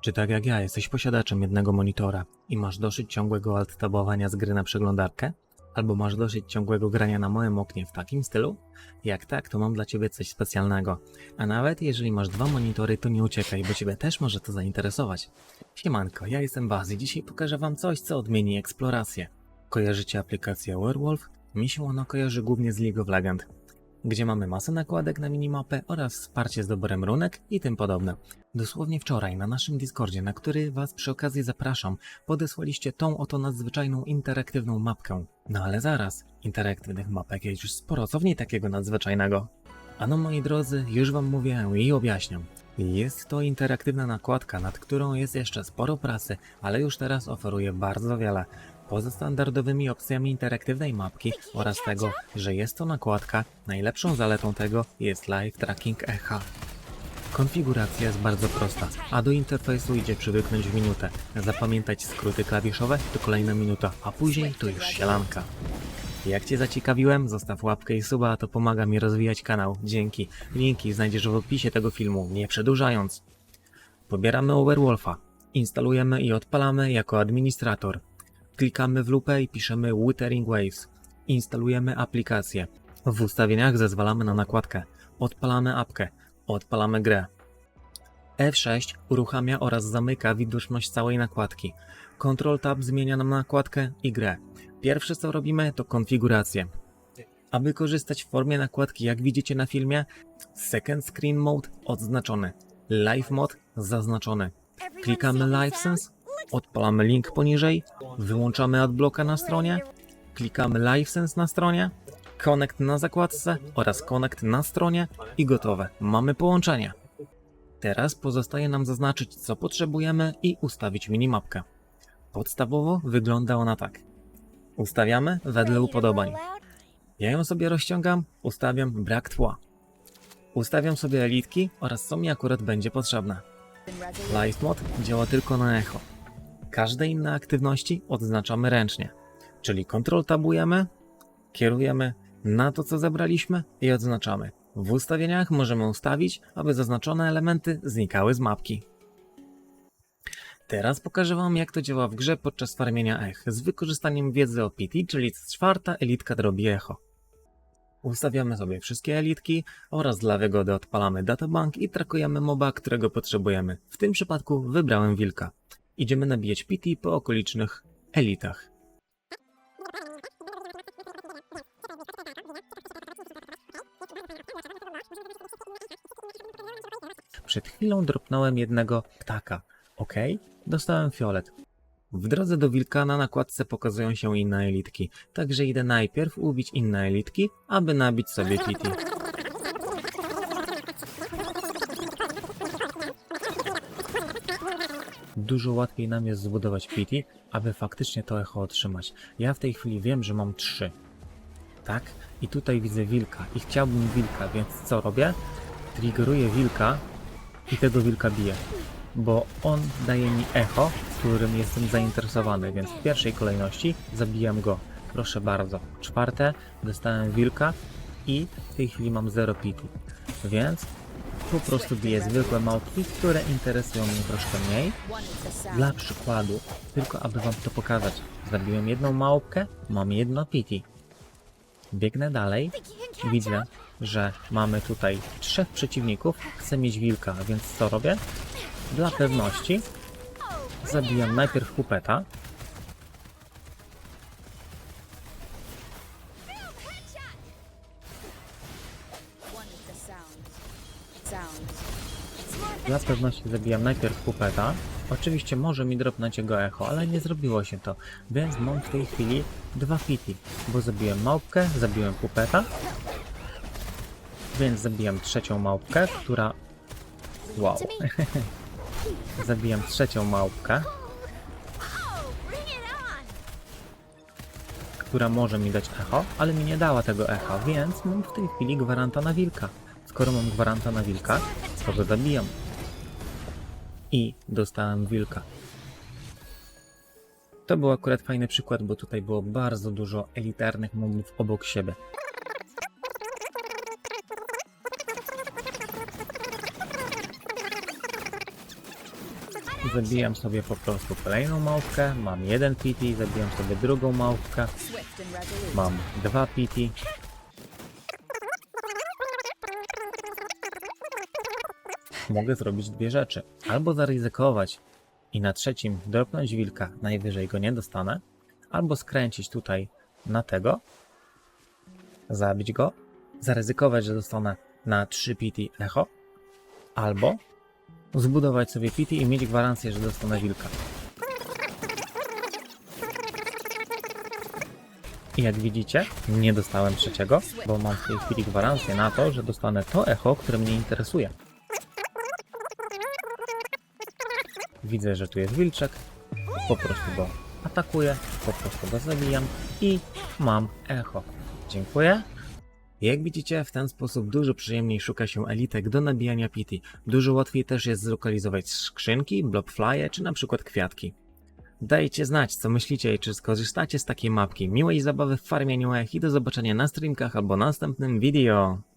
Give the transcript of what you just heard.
Czy tak jak ja jesteś posiadaczem jednego monitora i masz dosyć ciągłego alt-tabowania z gry na przeglądarkę? Albo masz dosyć ciągłego grania na moim oknie w takim stylu? Jak tak, to mam dla ciebie coś specjalnego. A nawet jeżeli masz dwa monitory, to nie uciekaj, bo ciebie też może to zainteresować. Siemanko, ja jestem Baz i dzisiaj pokażę wam coś, co odmieni eksplorację. Kojarzycie aplikację Werewolf? Mi się ona kojarzy głównie z League of Legends, gdzie mamy masę nakładek na minimapę oraz wsparcie z doborem runek i tym podobne. Dosłownie wczoraj na naszym Discordzie, na który was przy okazji zapraszam, podesłaliście tą oto nadzwyczajną interaktywną mapkę. No ale zaraz, interaktywnych mapek jest już sporo, co w niej takiego nadzwyczajnego? Ano moi drodzy, już wam mówię i objaśniam. Jest to interaktywna nakładka, nad którą jest jeszcze sporo pracy, ale już teraz oferuje bardzo wiele. Poza standardowymi opcjami interaktywnej mapki oraz tego, że jest to nakładka, najlepszą zaletą tego jest live tracking echa. Konfiguracja jest bardzo prosta, a do interfejsu idzie przywyknąć w minutę. Zapamiętać skróty klawiszowe to kolejna minuta, a później to już sielanka. Jak Cię zaciekawiłem, zostaw łapkę i suba, to pomaga mi rozwijać kanał. Dzięki. Linki znajdziesz w opisie tego filmu, nie przedłużając. Pobieramy Overwolfa, instalujemy i odpalamy jako administrator. Klikamy w lupę i piszemy Withering Waves. Instalujemy aplikację. W ustawieniach zezwalamy na nakładkę. Odpalamy apkę. Odpalamy grę. F6 uruchamia oraz zamyka widoczność całej nakładki. Ctrl Tab zmienia nam nakładkę i grę. Pierwsze co robimy to konfigurację. Aby korzystać w formie nakładki jak widzicie na filmie, Second Screen Mode odznaczony, Live Mode zaznaczony. Klikamy License, odpalamy link poniżej, wyłączamy adblocka na stronie, klikamy License na stronie, Connect na zakładce oraz Connect na stronie i gotowe. Mamy połączenie. Teraz pozostaje nam zaznaczyć co potrzebujemy i ustawić minimapkę. Podstawowo wygląda ona tak. Ustawiamy wedle upodobań. Ja ją sobie rozciągam, ustawiam brak tła. Ustawiam sobie elitki oraz co mi akurat będzie potrzebne. Live Mod działa tylko na echo. Każde inne aktywności odznaczamy ręcznie, czyli kontrol tabujemy, kierujemy na to, co zebraliśmy i odznaczamy. W ustawieniach możemy ustawić, aby zaznaczone elementy znikały z mapki. Teraz pokażę Wam, jak to działa w grze podczas farmienia ech z wykorzystaniem wiedzy o PT, czyli czwarta elitka robi echo. Ustawiamy sobie wszystkie elitki oraz dla wygody odpalamy databank i trakujemy moba, którego potrzebujemy. W tym przypadku wybrałem wilka. Idziemy nabijać PT po okolicznych elitach. Przed chwilą dropnąłem jednego ptaka. Ok, dostałem fiolet. W drodze do wilka na nakładce pokazują się inne elitki, także idę najpierw ubić inne elitki, aby nabić sobie PT. Dużo łatwiej nam jest zbudować PT, aby faktycznie to echo otrzymać. Ja w tej chwili wiem, że mam trzy. Tak? I tutaj widzę wilka i chciałbym wilka, więc co robię? Triggeruję wilka i tego wilka biję, bo on daje mi echo, którym jestem zainteresowany, więc w pierwszej kolejności zabijam go. Proszę bardzo. Czwarte, dostałem wilka i w tej chwili mam 0 pitu, więc po prostu biję zwykłe małpki, które interesują mnie troszkę mniej. Dla przykładu, tylko aby wam to pokazać, zabiłem jedną małpkę, mam jedno pity. Biegnę dalej, widzę, że mamy tutaj trzech przeciwników, chcę mieć wilka, więc co robię? Dla pewności zabijam najpierw kupeta, dla pewności zabijam najpierw kupeta. Oczywiście może mi dropnąć jego echo, ale nie zrobiło się to, więc mam w tej chwili dwa fiti, bo zabiłem małpkę, zabiłem kupeta, więc zabijam trzecią małpkę, która... Wow. zabijam trzecią małpkę, która może mi dać echo, ale mi nie dała tego echa, więc mam w tej chwili gwaranta na wilka. Skoro mam gwaranta na wilka, to go zabijam. I dostałem wilka. To był akurat fajny przykład, bo tutaj było bardzo dużo elitarnych mobów obok siebie. Zabijam sobie po prostu kolejną małpkę, mam jeden PT, zabijam sobie drugą małpkę, mam dwa PT. Mogę zrobić dwie rzeczy. Albo zaryzykować i na trzecim dropnąć wilka, najwyżej go nie dostanę, albo skręcić tutaj na tego, zabić go, zaryzykować, że dostanę na 3 PT echo, albo zbudować sobie PT i mieć gwarancję, że dostanę wilka. I jak widzicie, nie dostałem trzeciego, bo mam w tej chwili gwarancję na to, że dostanę to echo, które mnie interesuje. Widzę, że tu jest wilczek, po prostu go atakuję, po prostu go zabijam i mam echo. Dziękuję. Jak widzicie, w ten sposób dużo przyjemniej szuka się elitek do nabijania pity. Dużo łatwiej też jest zlokalizować skrzynki, blobflye czy na przykład kwiatki. Dajcie znać, co myślicie i czy skorzystacie z takiej mapki. Miłej zabawy w farmieniu ech i do zobaczenia na streamkach albo następnym video.